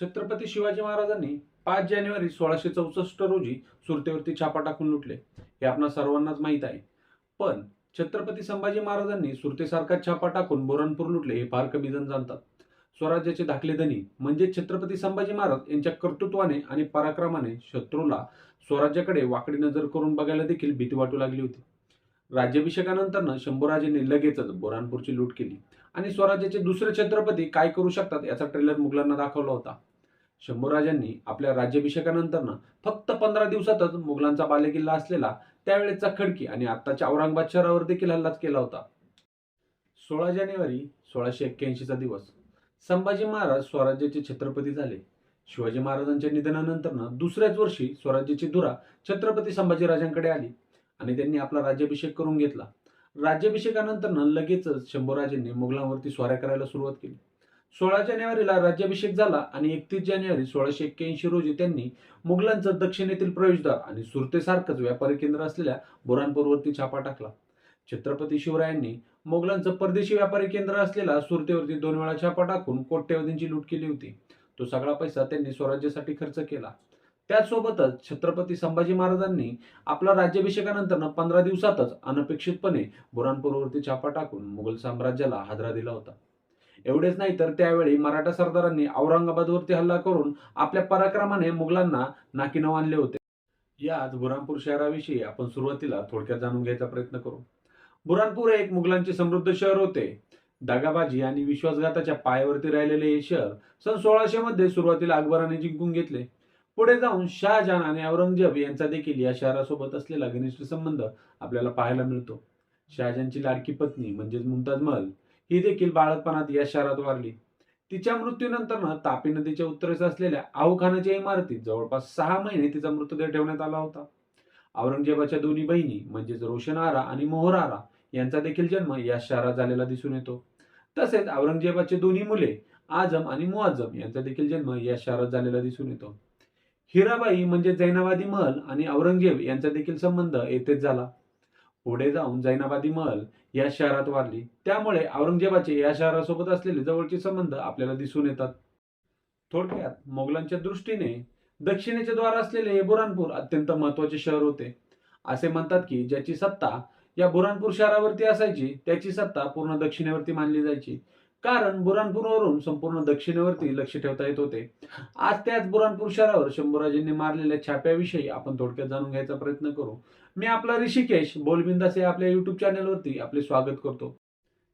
छत्रपती शिवाजी महाराजांनी पाच जानेवारी सोळाशे चौसष्ट रोजी सुरतेवरती छापा टाकून लुटले. हे आपणा सर्वांनाच माहीत आहे. पण छत्रपती संभाजी महाराजांनी सुरतेसारखा छापा टाकून बोरानपूर लुटले हे फार कमी जण जाणतात. स्वराज्याचे धाकले धनी म्हणजे छत्रपती संभाजी महाराज यांच्या कर्तृत्वाने आणि पराक्रमाने शत्रूला स्वराज्याकडे वाकडी नजर करून बघायला देखील भीती वाटू लागली होती. राज्याभिषेकानंतरनं शंभूराजेंनी लगेचच बोरानपूरची लूट केली. आणि स्वराज्याचे दुसरे छत्रपती काय करू शकतात याचा ट्रेलर मुघलांना दाखवला होता. शंभूराजांनी आपल्या राज्याभिषेकानंतर फक्त पंधरा दिवसातच मुघलांचा बालेकिल्ला असलेला त्यावेळेचा खडकी आणि आत्ताच्या औरंगाबाद शहरावर देखील हल्लाच केला होता. सोळा जानेवारी सोळाशे एक्क्याऐंशीचा दिवस. संभाजी महाराज स्वराज्याचे छत्रपती झाले. शिवाजी महाराजांच्या निधनानंतर दुसऱ्याच वर्षी स्वराज्याची धुरा छत्रपती संभाजीराजांकडे आली आणि त्यांनी आपला राज्याभिषेक करून घेतला. राज्याभिषेकानंतर लगेचच शंभूराजेंनी मुघलांवरती स्वाऱ्या करायला सुरुवात केली. सोळा जानेवारीला राज्याभिषेक झाला आणि एकतीस जानेवारी सोळाशे एक्क्याऐंशी रोजी त्यांनी मुघलांचं दक्षिणेतील प्रवेशद्वार आणि सुरतेसारखंच व्यापारी केंद्र असलेल्या बुरानपूरवरती छापा टाकला. छत्रपती शिवरायांनी मुघलांचं परदेशी व्यापारी केंद्र असलेला सुरतेवरती दोन वेळा छापा टाकून कोट्यवधींची लूट केली होती. तो सगळा पैसा त्यांनी स्वराज्यासाठी खर्च केला. त्याचसोबतच छत्रपती संभाजी महाराजांनी आपला राज्याभिषेकानंतर पंधरा दिवसातच अनपेक्षितपणे बुरानपूरवरती छापा टाकून मुघल साम्राज्याला हादरा दिला होता. एवढेच नाही तर त्यावेळी मराठा सरदारांनी औरंगाबादवरती हल्ला करून आपल्या पराक्रमाने मुघलांना नाकीनव आणले होते. याच बुरानपूर शहराविषयी आपण सुरुवातीला थोडक्यात जाणून घ्यायचा प्रयत्न करू. बुरानपूर हे एक मुघलांचे समृद्ध शहर होते. दगाबाजी आणि विश्वासघाताच्या पायावरती राहिलेले हे शहर सन सोळाशे मध्ये सुरुवातीला अकबराने जिंकून घेतले. पुढे जाऊन शहाजहान आणि औरंगजेब यांचा देखील या शहरासोबत असलेला घनिष्ठ संबंध आपल्याला पाहायला मिळतो. शहाजहानची लाडकी पत्नी म्हणजेच मुमताज महल ही देखील बाळकपणात या शहरात वारली. तिच्या मृत्यूनंतर तापी नदीच्या उत्तरेस असलेल्या आऊखानाच्या इमारतीत जवळपास सहा महिने तिचा मृतदेह ठेवण्यात आला होता. औरंगजेबाच्या दोन्ही बहिणी म्हणजेच रोशनारा आणि मोहरारा यांचा देखील जन्म या शहरात झालेला दिसून येतो. तसेच औरंगजेबाचे दोन्ही मुले आजम आणि मुआजम यांचा देखील जन्म या शहरात झालेला दिसून येतो. हिराबाई म्हणजे जैनाबादी महल आणि औरंगजेब यांचा देखील संबंध येथेच झाला. पुढे जाऊन जैनाबादी महल या शहरात वारली त्यामुळे औरंगजेबाचे या शहरासोबत असलेले जवळचे संबंध आपल्याला दिसून येतात. थोडक्यात मोगलांच्या दृष्टीने दक्षिणेचे द्वार असलेले हे बुरानपूर अत्यंत महत्त्वाचे शहर होते. असे म्हणतात की ज्याची सत्ता या बुरानपूर शहरावरती असायची त्याची सत्ता पूर्ण दक्षिणेवरती मानली जायची. कारण बुरानपूरवरून संपूर्ण दक्षिणेवरती लक्ष ठेवता येत होते. आज त्याच बुरानपूर शहरावर शंभूराजेंनी मारलेल्या छाप्याविषयी आपण थोडक्यात जाणून घ्यायचा प्रयत्न करू. मी आपला ऋषिकेश बोलबिंदास या आपल्या युट्यूब चॅनलवरती आपले स्वागत करतो.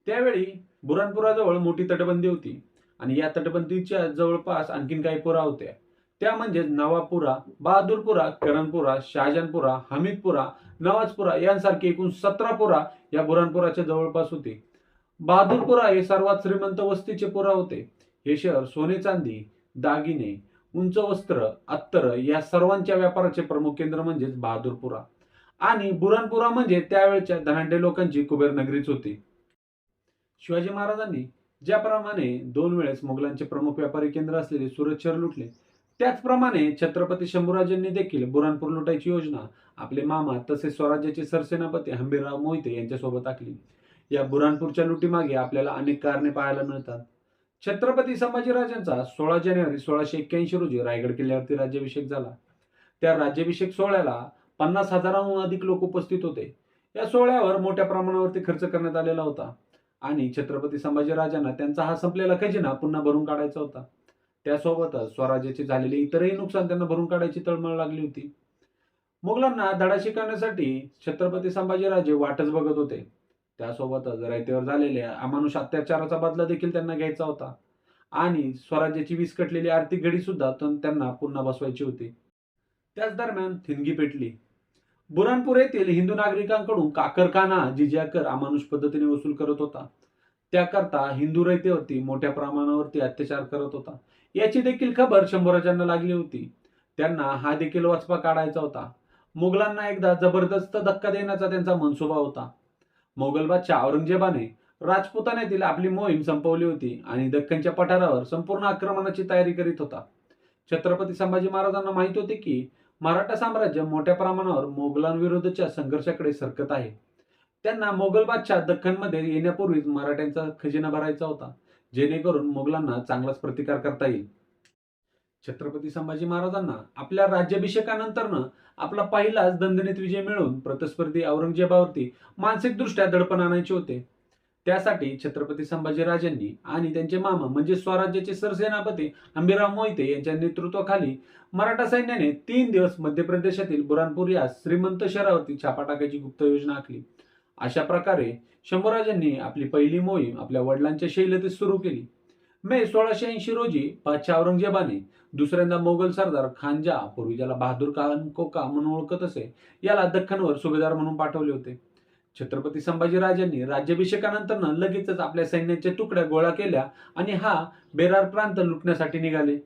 त्यावेळी बुरानपुराजवळ मोठी तटबंदी होती आणि या तटबंदीच्या जवळपास आणखीन काही पुरा होत्या. त्या म्हणजे नवापुरा बहादूरपुरा करणपुरा शहाजहानपुरा हमीदपुरा नवाजपुरा यांसारखी एकूण सतरा पुरा या बुरानपुराच्या जवळपास होते. बहादूरपुरा हे सर्वात श्रीमंत वस्तीचे पुरा होते. हे शहर सोने चांदी दागिने उंच वस्त्र अत्तर या सर्वांच्या व्यापाराचे प्रमुख केंद्र म्हणजेच बहादूरपुरा आणि बुरानपुरा म्हणजे त्यावेळच्या धनाढ्य लोकांची कुबेर नगरीच होती. शिवाजी महाराजांनी ज्याप्रमाणे दोन वेळेस मुघलांचे प्रमुख व्यापारी केंद्र असलेले सुरत शहर लुटले त्याचप्रमाणे छत्रपती शंभूराजांनी देखील बुरानपूर लुटायची योजना आपले मामा तसेच स्वराज्याचे सरसेनापती हंबीरराव मोहिते यांच्यासोबत आखली. या बुरानपूरच्या लुटीमागे आपल्याला अनेक कारणे पाहायला मिळतात. छत्रपती संभाजीराजांचा सोळा जानेवारी सोळाशे एक्क्याऐंशी रोजी रायगड किल्ल्यावरती राज्याभिषेक झाला. त्या राज्याभिषेक सोहळ्याला पन्नास हजारांहून अधिक लोक उपस्थित होते. या सोहळ्यावर मोठ्या प्रमाणावरती खर्च करण्यात आलेला होता आणि छत्रपती संभाजीराजांना त्यांचा हा संपलेला खजिना पुन्हा भरून काढायचा होता. त्यासोबतच स्वराज्याचे झालेले इतरही नुकसान त्यांना भरून काढायची तळमळ लागली होती. मुघलांना धडा शिकवण्यासाठी छत्रपती संभाजीराजे वाटच बघत होते. त्यासोबतच रयतेवर झालेल्या अमानुष अत्याचाराचा बदला देखील त्यांना घ्यायचा होता. आणि स्वराज्याची विस्कटलेली आर्थिक घडी सुद्धा त्यांना पुन्हा बसवायची होती. त्याच दरम्यान थिनगी पेटली. बुरणपूर येथील हिंदू नागरिकांकडून काकरखाना जिजिया कर अमानुष पद्धतीने वसूल करत होता. त्याकरता हिंदू रयतेवरती मोठ्या प्रमाणावरती अत्याचार करत होता. याची देखील खबर शंभराजांना लागली होती. त्यांना हा देखील वचपा काढायचा होता. मुघलांना एकदा जबरदस्त धक्का देण्याचा त्यांचा मनसुबा होता. मोगल बादशाह औरंगजेबाने राजपुतानेतील आपली मोहीम संपवली होती आणि दख्खनच्या पठारावर संपूर्ण आक्रमणाची तयारी करीत होता. छत्रपती संभाजी महाराजांना माहीत होते की मराठा साम्राज्य मोठ्या प्रमाणावर मोगलांविरुद्धच्या संघर्षाकडे सरकत आहे. त्यांना मोगल बादशाह दख्खनमध्ये येण्यापूर्वीच मराठ्यांचा खजिना भरायचा होता जेणेकरून मोगलांना चांगलाच प्रतिकार करता येईल. छत्रपती संभाजी महाराजांना आपल्या राज्याभिषेकानंतरनं आपला पहिलाच दणदणीत विजय मिळवून प्रतिस्पर्धी औरंगजेबावरती मानसिकदृष्ट्या दडपण आणायचे होते. त्यासाठी छत्रपती संभाजीराजांनी आणि त्यांचे मामा म्हणजे स्वराज्याचे सरसेनापती अंबीराव मोहिते यांच्या नेतृत्वाखाली मराठा सैन्याने तीन दिवस मध्य प्रदेशातील बुरानपूर या श्रीमंत शहरावरती छापा टाकायची गुप्त योजना आखली. अशा प्रकारे शंभूराजांनी आपली पहिली मोहीम आपल्या वडिलांच्या शैलीत सुरू केली. मे सोळाशे ऐंशी रोजी पाचशा औरंगजेबाने दुसऱ्यांदा मोगल सरदार खानजा पूर्वी ज्याला बहादूर खान कोका म्हणून ओळखत असे याला दख्खनवर सुभेदार म्हणून पाठवले होते. छत्रपती संभाजीराजांनी राज्याभिषेकानंतर लगेचच आपल्या सैन्याच्या तुकड्या गोळा केल्या आणि हा बेरार प्रांत लुटण्यासाठी निघाले.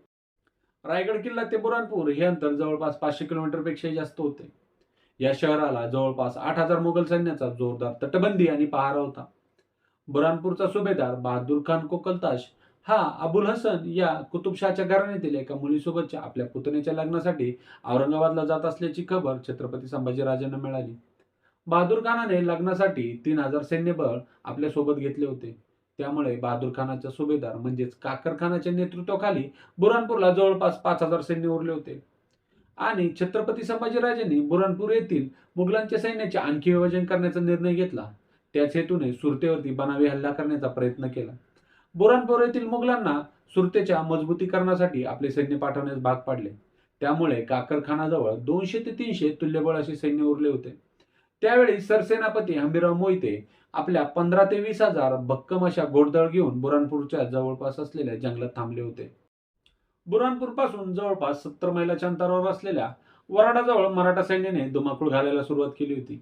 रायगड किल्ला ते बुरानपूर हे अंतर जवळपास पाचशे किलोमीटरपेक्षा जास्त होते. या शहराला जवळपास आठ हजार मोगल सैन्याचा जोरदार तटबंदी आणि पहारा होता. बुरानपूरचा सुभेदार बहादूर खान कोकलताश हा अबुल हसन या कुतुबशहाच्या घराण्यातील एका मुलीसोबतच्या आपल्या पुतणीच्या लग्नासाठी औरंगाबादला जात असल्याची खबर छत्रपती संभाजीराजांना मिळाली. बहादूर खानाने लग्नासाठी तीन हजार सैन्यबळ आपल्यासोबत घेतले होते. त्यामुळे बहादूर खानाच्या सुभेदार म्हणजेच काकर खानाच्या नेतृत्वाखाली बुरानपूरला जवळपास पाच हजार सैन्य उरले होते. आणि छत्रपती संभाजीराजांनी बुरानपूर येथील मुघलांच्या सैन्याचे आणखी विभाजन करण्याचा निर्णय घेतला. त्याच हेतूने सुरतेवरती बनावी हल्ला करण्याचा प्रयत्न केला. बोरानपोर येथील मुघलांना सुरतेच्या मजबूतीकरणासाठी आपले सैन्य पाठवण्यास भाग पाडले. त्यामुळे काकरखानाजवळ दोनशे ते तीनशे तुल्यबळ असे सैन्य उरले होते. त्यावेळी सरसेनापती हंबीराव मोहिते आपल्या पंधरा ते वीस हजार भक्कम अशा घोडदळ घेऊन बुरानपूरच्या जवळपास असलेल्या जंगलात थांबले होते. बुरानपूरपासून जवळपास सत्तर मैलाच्या अंतरावर असलेल्या वराडाजवळ मराठा सैन्याने धुमाकूळ घालायला सुरुवात केली होती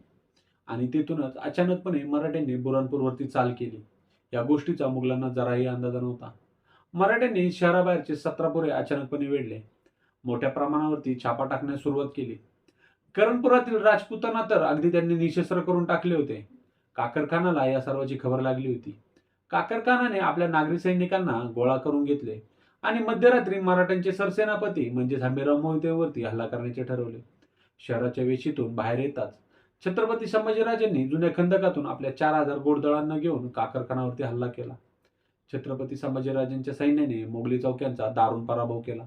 आणि तिथूनच अचानकपणे मराठ्यांनी बुरानपूरवरती चाल केली. या गोष्टीचा मुघलांना जराही अंदाज नव्हता. मराठ्यांनी शहराबाहेरचे सत्रापुरे अचानकपणे वेढले. मोठ्या प्रमाणावरती छापा टाकण्यास सुरुवात केली. करणपुरातील राजपुतांना तर अगदी त्यांनी निशस्त्र करून टाकले होते. काकरखानाला या सर्वाची खबर लागली होती. काकरखानाने आपल्या नागरी सैनिकांना गोळा करून घेतले आणि मध्यरात्री मराठ्यांचे सरसेनापती म्हणजे हंबीराव मोहितेवरती हल्ला करण्याचे ठरवले. शहराच्या वेशीतून बाहेर येताच छत्रपती संभाजीराजांनी जुन्या खंदकातून आपल्या चार हजार घोडदळांना घेऊन काकरखानावरती हल्ला केला. छत्रपती संभाजीराजांच्या सैन्याने मोगली चौक्यांचा दारुण पराभव केला.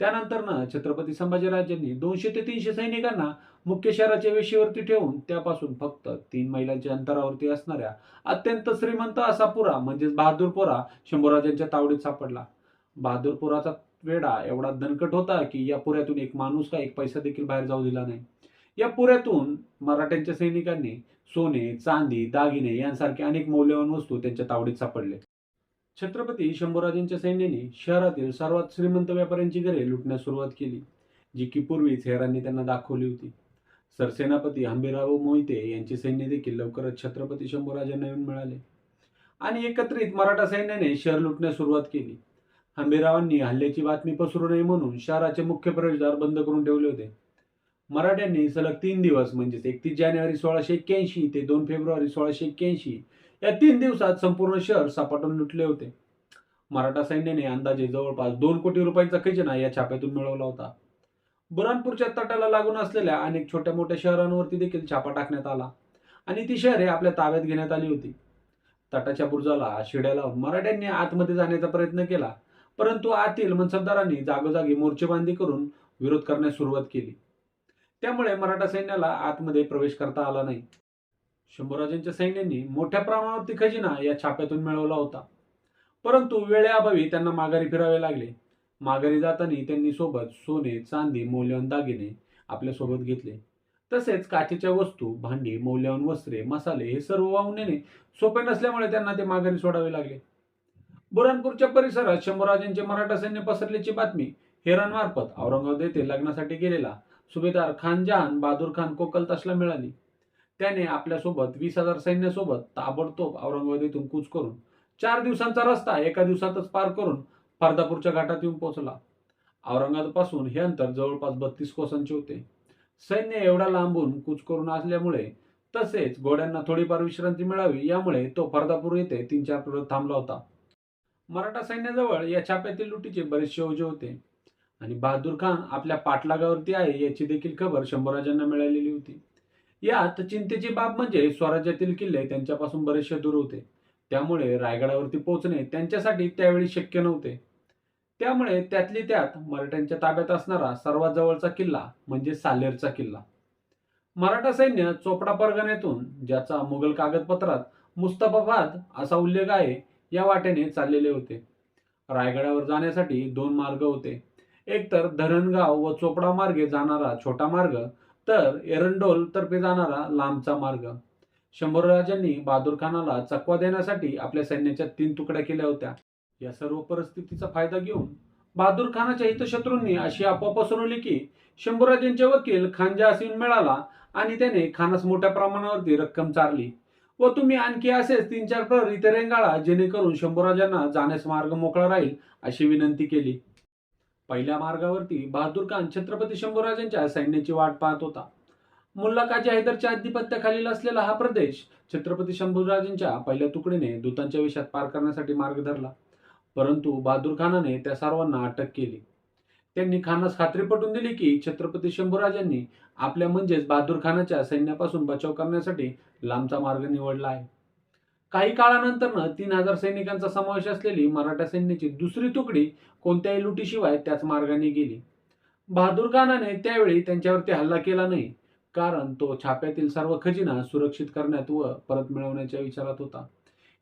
त्यानंतर छत्रपती संभाजीराजांनी दोनशे ते तीनशे सैनिकांना मुख्य शहराच्या वेशीवरती ठेवून त्यापासून फक्त तीन मैलांच्या अंतरावरती असणाऱ्या अत्यंत श्रीमंत असा पुरा म्हणजेच बहादूरपुरा शंभूराजांच्या तावडीत सापडला. बहादूरपुराचा वेढा एवढा दणकट होता की या पुऱ्यातून एक माणूस का एक पैसा देखील बाहेर जाऊ दिला नाही. या पुऱ्यातून मराठ्यांच्या सैनिकांनी सोने चांदी दागिने यांसारखे अनेक मौल्यवान वस्तू त्यांच्या तावडीत सापडले. छत्रपती शंभूराजांच्या सैन्याने शहरातील सर्वात श्रीमंत व्यापाऱ्यांची घरे लुटण्यास सुरुवात केली जी की पूर्वीच हेरांनी त्यांना दाखवली होती. सरसेनापती हंबीराव मोहिते यांचे सैन्य देखील लवकरच छत्रपती शंभूराजांना येऊन मिळाले. आणि एकत्रित मराठा सैन्याने शहर लुटण्यास सुरुवात केली. हंबीरावांनी हल्ल्याची बातमी पसरू नये म्हणून शहराचे मुख्य प्रवेशद्वार बंद करून ठेवले होते. मराठ्यांनी सलग तीन दिवस म्हणजेच एकतीस जानेवारी सोळाशे एक्क्याऐंशी ते दोन फेब्रुवारी सोळाशे एक्क्याऐंशी या तीन दिवसात संपूर्ण शहर सपाटून लुटले होते. मराठा सैन्याने अंदाजे जवळपास दोन कोटी रुपयांचा खजिना या छाप्यातून मिळवला होता. बुरानपूरच्या तटाला लागून असलेल्या अनेक छोट्या मोठ्या शहरांवरती देखील छापा टाकण्यात आला आणि ती शहरे आपल्या ताब्यात घेण्यात आली होती. तटाच्या बुर्जाला शिड्या लावून मराठ्यांनी आतमध्ये जाण्याचा प्रयत्न केला परंतु आतील मनसबदारांनी जागोजागी मोर्चेबांदी करून विरोध करण्यास सुरुवात केली. त्यामुळे मराठा सैन्याला आतमध्ये प्रवेश करता आला नाही. शंभूराजांच्या सैन्यांनी मोठ्या प्रमाणावरती खजिना या छाप्यातून मिळवला होता. परंतु वेळेअभावी त्यांना माघारी फिरावे लागले. माघारी जाताना त्यांनी सोबत सोने चांदी मौल्यवान दागिने आपल्यासोबत घेतले. तसेच काचेच्या वस्तू भांडी मौल्यवान वस्त्रे मसाले हे सर्व वाहून नेणे सोपे नसल्यामुळे त्यांना ते माघारी सोडावे लागले. बुरणपूरच्या परिसरात शंभूराजांचे मराठा सैन्य पसरल्याची बातमी हेरांमार्फत औरंगाबाद येथे लग्नासाठी गेलेला सुभेदार खान जहान बहादूर खान कोकलताशला मिळाली. त्याने आपल्यासोबत वीस हजार सैन्यासोबत ताबडतोब औरंगाबाद येथून कूच करून चार दिवसांचा रस्ता एका दिवसातच पार करून फरदापूरच्या घाटात येऊन पोहोचला. औरंगाबादपासून हे अंतर जवळपास बत्तीस कोसांचे होते. सैन्य एवढा लांबून कूच करून असल्यामुळे तसेच घोड्यांना थोडीफार विश्रांती मिळावी यामुळे तो फरदापूर येथे तीन चार दिवस थांबला होता. मराठा सैन्याजवळ या छाप्यातील लुटीचे बरेचसे ओझे होते. आणि बहादूर खान आपल्या पाठलागावरती आहे याची देखील खबर शंभूराजांना मिळालेली होती. यात चिंतेची बाब म्हणजे स्वराज्यातील किल्ले त्यांच्यापासून बरेचसे दूर होते. त्यामुळे रायगडावरती पोहोचणे त्यांच्यासाठी त्यावेळी शक्य नव्हते. त्यामुळे त्यातली त्यात मराठ्यांच्या ताब्यात असणारा सर्वात जवळचा किल्ला म्हणजे सालेरचा किल्ला. मराठा सैन्य चोपडा परगण्यातून ज्याचा मुघल कागदपत्रात मुस्तफाबाद असा उल्लेख आहे या वाटेने चाललेले होते. रायगडावर जाण्यासाठी दोन मार्ग होते. एकतर धरणगाव व चोपडा मार्गे जाणारा छोटा मार्ग तर एरंडोल तर्फे जाणारा लांबचा मार्ग. शंभूराजांनी बहादूर खानाला चकवा देण्यासाठी आपल्या सैन्याच्या तीन तुकड्या केल्या होत्या. या सर्व परिस्थितीचा फायदा घेऊन बहादूर खानाच्या हितशत्रूंनी अशी अफवा पसरवली की शंभूराजांचे वकील खानजा असीम मिळाला आणि त्याने खानास मोठ्या प्रमाणावरती रक्कम चारली. व तुम्ही आणखी असेच तीन चार प्रहर इथे रेंगाळा जेणेकरून शंभूराजांना जाण्यास मार्ग मोकळा राहील अशी विनंती केली. पहिल्या मार्गावरती बहादूर खान छत्रपती शंभूराजांच्या सैन्याची वाट पाहत होता. मुल्ला काजी हैदरच्या आधिपत्याखालील असलेला हा प्रदेश छत्रपती शंभूराजांच्या पहिल्या तुकडीने दूतांच्या वेशात पार करण्यासाठी मार्ग धरला. परंतु बहादूर खानाने त्या सर्वांना अटक केली. त्यांनी खानास खात्री पटवून दिली की छत्रपती शंभूराजांनी आपल्या म्हणजेच बहादूर खानाच्या सैन्यापासून बचाव करण्यासाठी लांबचा मार्ग निवडला आहे. काही काळानंतर तीन हजार सैनिकांचा समावेश असलेली मराठा सैन्याची दुसरी तुकडी कोणत्याही लुटीशिवाय त्याच मार्गाने गेली. बहादूर खानाने त्यावेळी त्यांच्यावरती हल्ला केला नाही कारण तो छाप्यातील सर्व खजिना सुरक्षित करण्यात व परत मिळवण्याच्या विचारात होता.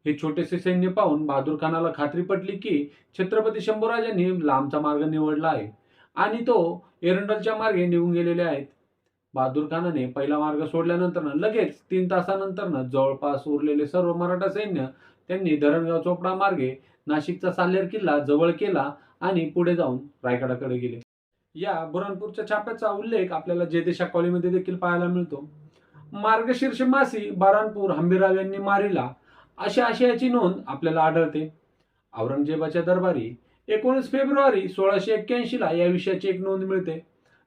हे छोटेसे सैन्य पाहून बहादूर खानाला खात्री पटली की छत्रपती शंभूराजांनी लांबचा मार्ग निवडला आहे आणि तो एरंडलच्या मार्गे निघून गेलेले आहेत. बहादूर खानाने पहिला मार्ग सोडल्यानंतर लगेच तीन तासानंतर जवळपास उरलेले सर्व मराठा सैन्य त्यांनी धरणगाव चोपडा मार्गे नाशिकचा साल्हेर किल्ला जवळ केला आणि पुढे जाऊन रायगडाकडे गेले. या बुराणपूरच्या छाप्याचा उल्लेख आपल्याला जेदेशा कॉलेजमध्ये देखील पाहायला मिळतो. मार्गशीर्ष मासी बाराणपूर हंबीराव यांनी मारिला अशा आशयाची नोंद आपल्याला आढळते. औरंगजेबाच्या दरबारी एकोणीस फेब्रुवारी सोळाशे एक्क्याऐंशीला या विषयाची एक नोंद मिळते.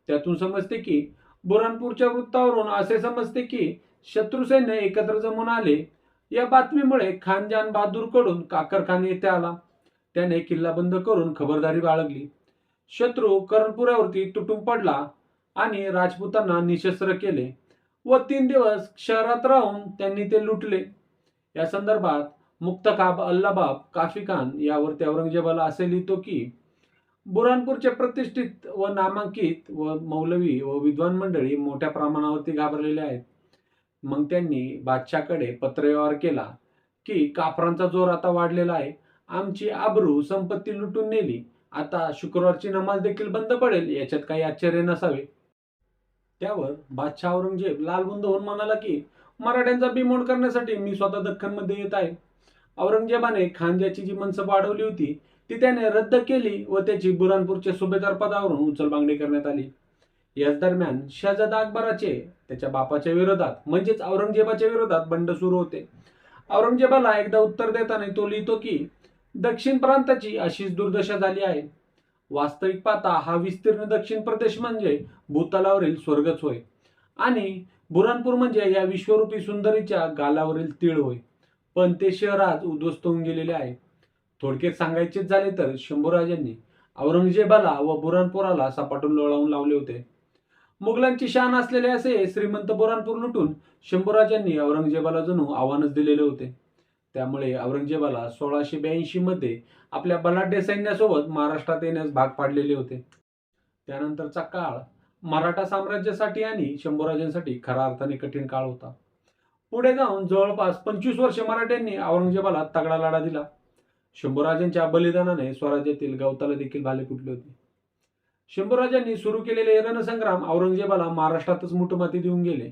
त्यातून समजते की बुरणपूरच्या वृत्तावरून असे समजते की शत्रुसैन्य एकत्र जमून आले. या बातमीमुळे खानजान बहादूरकडून काकरखान येथे आला. त्याने किल्ला बंद करून खबरदारी बाळगली. शत्रू करणपुऱ्यावरती तुटून पडला आणि राजपुतांना निशस्त्र केले व तीन दिवस शहरात राहून त्यांनी ते लुटले. या संदर्भात मुक्तकाब अल्लाबाब काफी खान यावरती औरंगजेबाला असे लिहितो की बुरानपूरचे प्रतिष्ठित व नामांकित व मौलवी व विद्वान मंडळी मोठ्या प्रमाणावरती घाबरलेले आहेत. मग त्यांनी बादशाकडे पत्रव्यवहार केला की काफरांचा जोर आता वाढलेला आहे. आमची आबरू संपत्ती लुटून नेली. आता शुक्रवारची नमाज देखील बंद पडेल याच्यात काही आश्चर्य नसावे. त्यावर बादशाह औरंगजेब लालबुंद होऊन म्हणाला की मराठ्यांचा बिमोड करण्यासाठी मी स्वतः दख्खनमध्ये येत आहे. औरंगजेबाने खानजाची जी मनसब वाढवली होती ती त्याने रद्द केली व त्याची बुरानपूरच्या सुभेदार पदावरून उचलबांगडी करण्यात आली. याच दरम्यान शहजादा अकबराचे त्याच्या बापाच्या विरोधात म्हणजेच औरंगजेबाच्या विरोधात बंड सुरू होते. औरंगजेबाला एकदा उत्तर देताना तो लिहितो की दक्षिण प्रांताची अशीच दुर्दशा झाली आहे. वास्तविक पाहता हा विस्तीर्ण दक्षिण प्रदेश म्हणजे भूतलावरील स्वर्गच होय. आणि बुरानपूर म्हणजे या विश्वरूपी सुंदरीच्या गालावरील तीळ होय. पण ते शहर आज उद्ध्वस्त होऊन गेलेले आहे. थोडक्यात सांगायचेच झाले तर शंभूराजांनी औरंगजेबाला व बुराणपुराला सपाटून लोळावून लावले होते. मुघलांची शान असलेले असे श्रीमंत बुराणपूर लुटून शंभूराजांनी औरंगजेबाला जणू आव्हानच दिलेले होते. त्यामुळे औरंगजेबाला सोळाशे ब्याऐंशी मध्ये आपल्या बलाढ्य सैन्यासोबत महाराष्ट्रात येण्यास भाग पाडलेले होते. त्यानंतरचा काळ मराठा साम्राज्यासाठी आणि शंभूराजांसाठी खऱ्या अर्थाने कठीण काळ होता. पुढे जाऊन जवळपास पंचवीस वर्ष मराठ्यांनी औरंगजेबाला तगडा लढा दिला. शंभूराजांच्या बलिदानाने स्वराज्यातील गवताला देखील भाले फुटले होते. शंभूराजांनी सुरू केलेले रणसंग्राम औरंगजेबाला महाराष्ट्रातच मुठमाती देऊन गेले.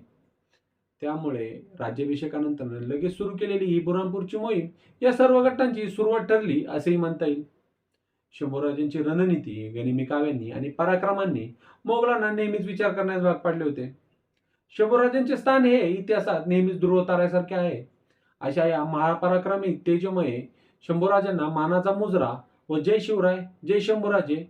त्यामुळे राज्याभिषेकानंतर लगेच सुरू केलेली ही बुराणपूरची मोहीम या सर्व गटांची सुरुवात ठरली असेही म्हणता येईल. शंभूराजांची रणनीती गनिमी काव्यांनी आणि पराक्रमांनी मोगलांना नेहमीच विचार करण्यास भाग पाडले होते. शंभूराजांचे स्थान हे इतिहासात नेहमीच ध्रुवताऱ्यासारखे आहे. अशा या महापराक्रमी तेजमय शंभूराजांना मानाचा मुजरा व जय शिवराय जय शंभूराजे